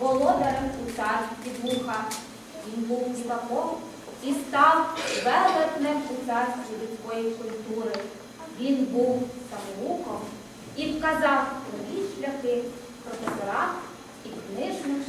володарем у царстві Підмуха. Він був діваком і став велетнем у царстві людської культури. Він був самоуком і вказав нові шляхи професорах і книжних.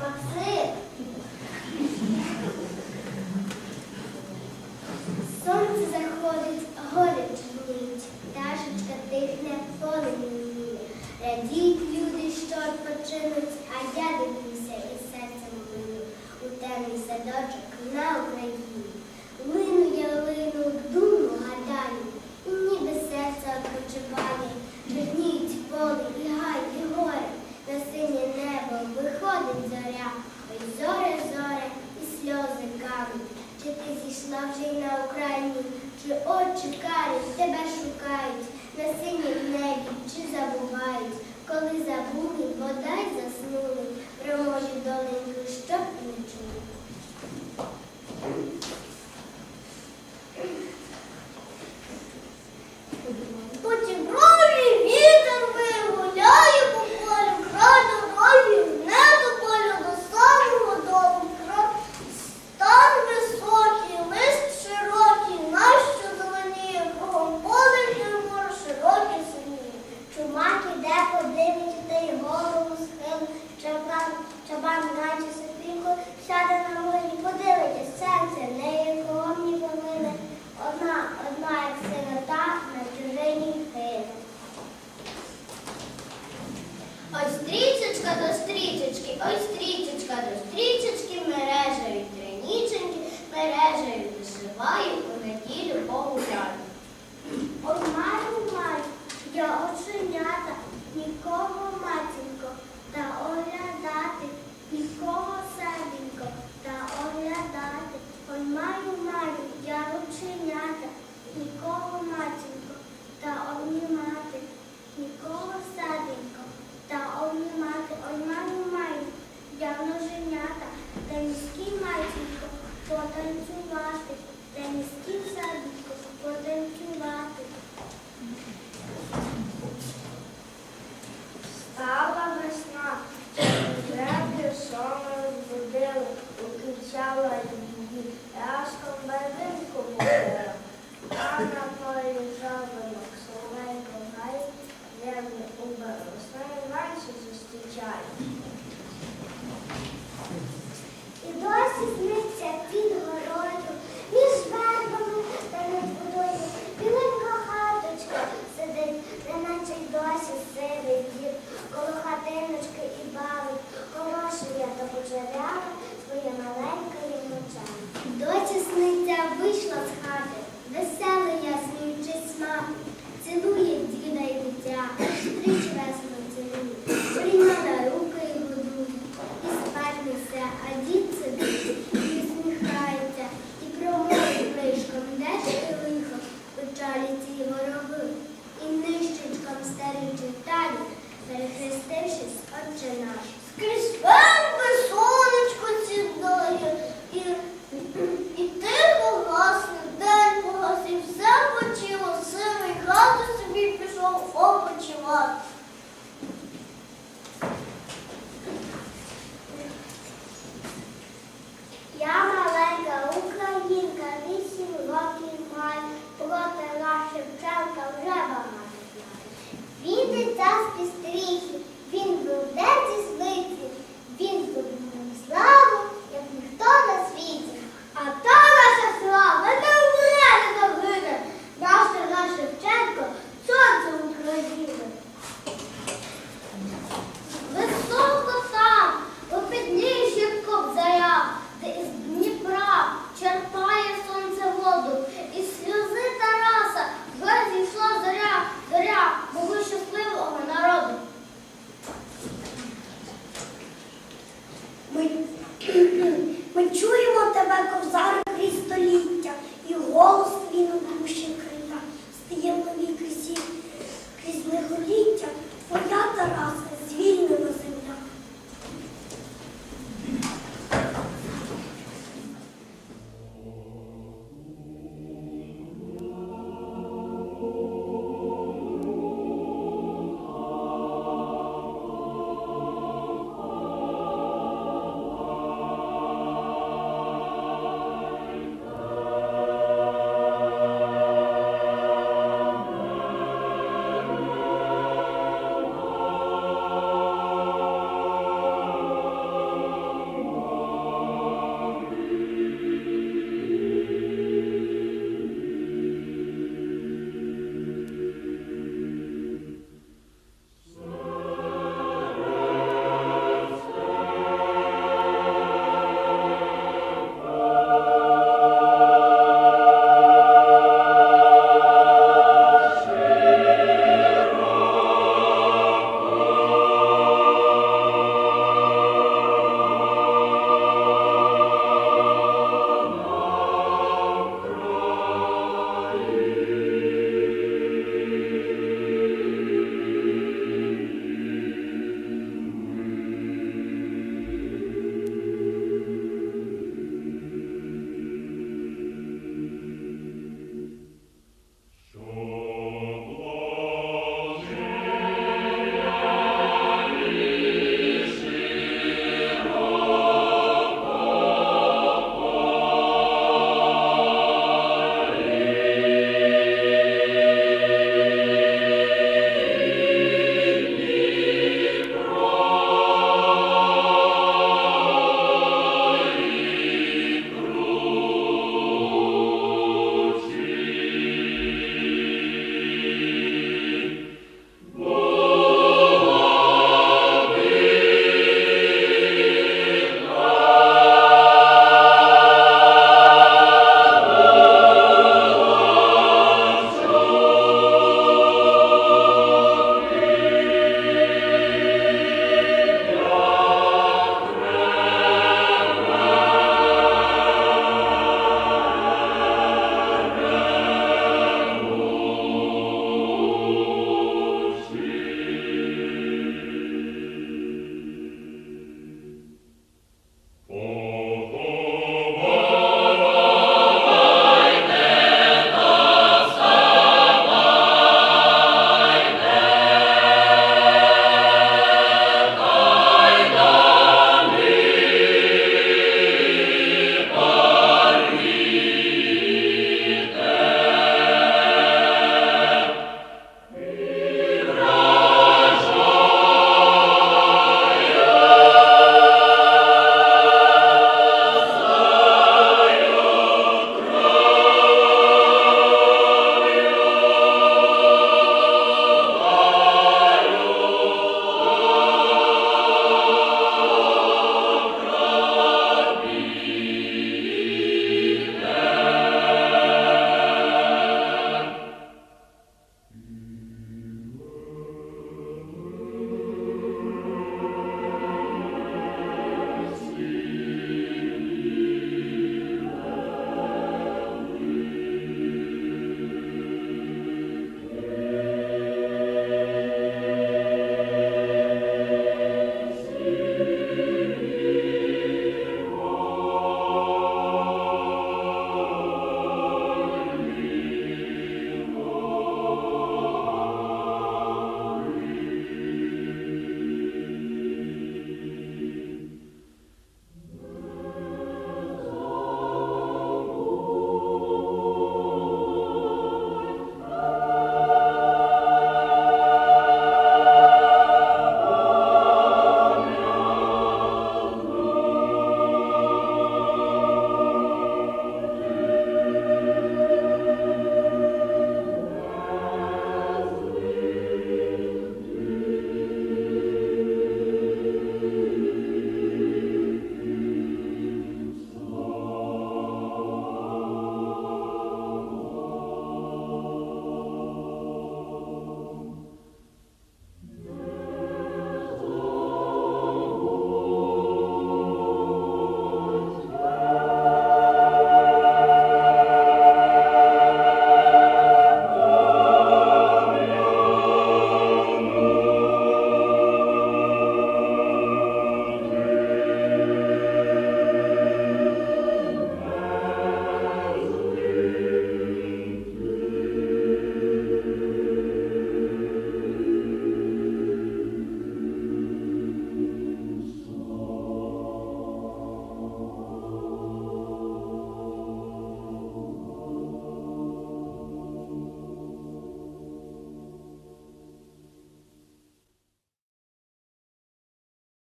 Максим,